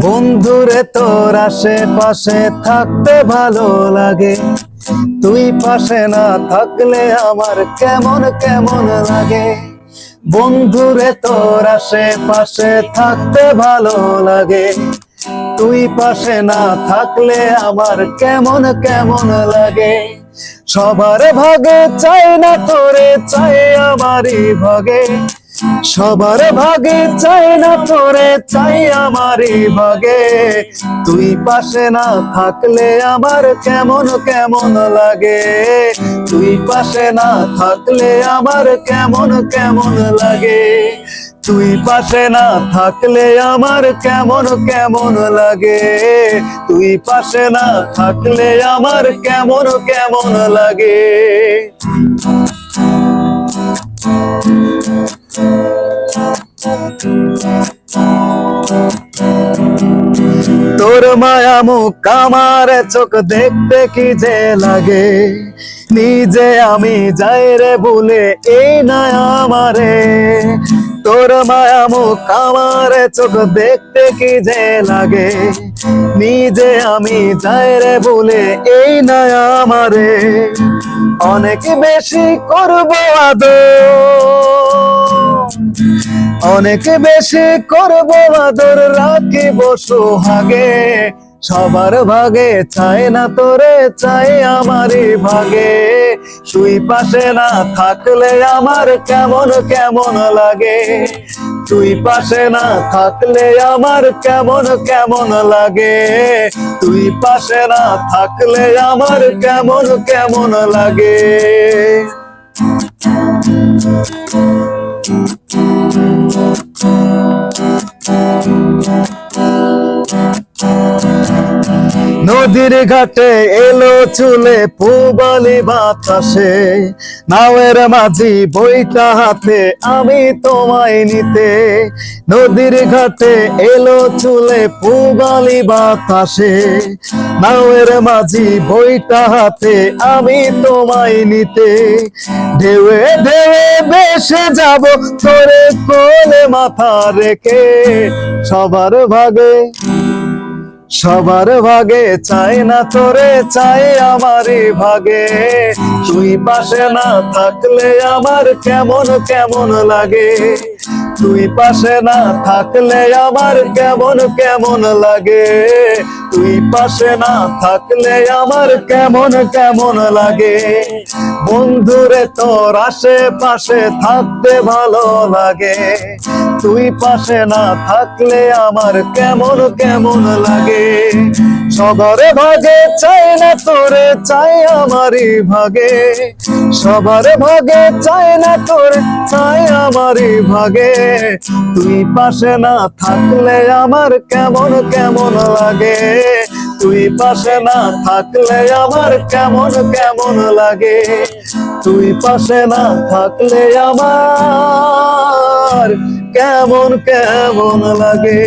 বন্ধুরে, তোর আশেপাশে থাকতে ভালো লাগে। তুই পাশে না থাকলে আমার কেমন কেমন লাগে? বন্ধুরে, তোর আশেপাশে থাকতে ভালো লাগে। তুই পাশে না থাকলে আমার কেমন কেমন লাগে? সবার ভাগে চাই না তোরে চাই আমারই ভাগে। সবার ভাগে চাই না তোরে, চাই আমারই ভাগে। তুই পাশে না থাকলে আমার কেমন কেমন লাগে? তুই পাশে না থাকলে আমার কেমন কেমন লাগে? তুই পাশে না থাকলে আমার কেমন কেমন লাগে? তুই পাশে না থাকলে আমার কেমন কেমন লাগে? তোর মায়া মুখ আমার চোখ দেখতে কি যে লাগে? নিজে আমি যাই রে বলে এই না আমারে। তোর মায়া মুখ আমার চোখ দেখতে কি যে লাগে? নিজে আমি যাই রে বলে এই না আমারে। অনেক বেশি করব আদর। অনেক বেশি করব আদর, রাখিব সোহাগে। সবার ভাগে চাই না তোরে, চাই আমারই ভাগে। তুই পাশে না থাকলে আমার কেমন কেমন লাগে? তুই পাশে না থাকলে আমার কেমন কেমন লাগে? তুই পাশে না থাকলে আমার কেমন কেমন লাগে? নদীর ঘাটে এলো চুলে পুবালি বাতাসে। নাওয়ের মাঝি বইটা হাতে, আমি তোমায় নিতে। নদীর ঘাটে এলো চুলে পুবালি বাতাসে। নাওয়ের মাঝি বইটা হাতে, আমি তোমায় নিতে। ঢেউয়ে ঢেউয়ে বেসে যাব তোরে কোলে মাথা রেখে সবার ভাগে। সবার ভাগে চাই না তোরে, চাই আমারই ভাগে। তুই পাশে না থাকলে আমার কেমন কেমন লাগে? তুই পাশে না থাকলে আমার কেমন কেমন লাগে? তুই পাশে না থাকলে আমার কেমন কেমন লাগে? বন্ধুরে, তোর আশেপাশে থাকতে ভালো লাগে। তুই পাশে না থাকলে আমার কেমন কেমন লাগে? সবার ভাগে চাই না তোরে, চাই আমারই ভাগে। সবার ভাগে চাই না তোরে, চাই আমারই ভাগে। তুই পাশে না থাকলে আমার কেমন কেমন লাগে? তুই পাশে না থাকলে আমার কেমন কেমন লাগে? তুই পাশে না থাকলে আমার কেমন কেমন লাগে?